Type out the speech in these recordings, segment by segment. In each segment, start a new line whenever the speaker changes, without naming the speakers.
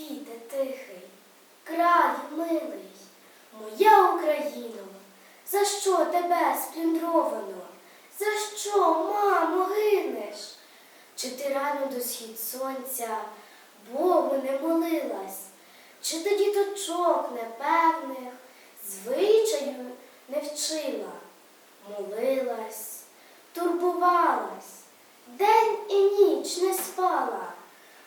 світе тихий, край милий, моя Україно, за що тебе сплюндровано? За що, мамо, гинеш? Чи ти рано до схід сонця Богу не молилась? Чи ти діточок непевних звичаю не вчила? Молилась, турбувалась, день і ніч не спала,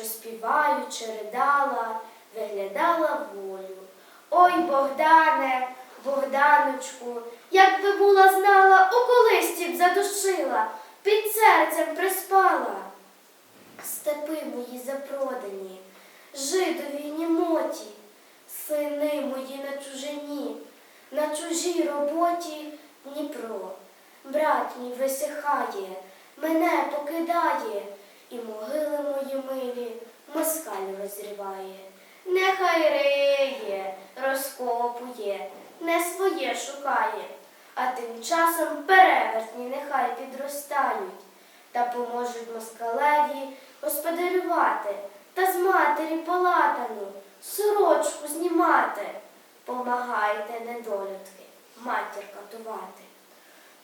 що співаючи ридала, виглядала волю. Ой, Богдане, Богданочку, якби була знала, у колисті б задушила, під серцем приспала. Степи мої запродані, жидові німоті, сини мої на чужині, на чужій роботі Дніпро. Брат мій висихає, мене покидає, і могили мої милі москаль розриває. Нехай риє, розкопує, не своє шукає, а тим часом перевертні нехай підростають та поможуть москалеві господарювати та з матері палатану сорочку знімати. Помагайте, недолюдки, матір катувати.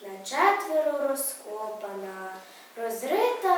На четверо розкопана, розрита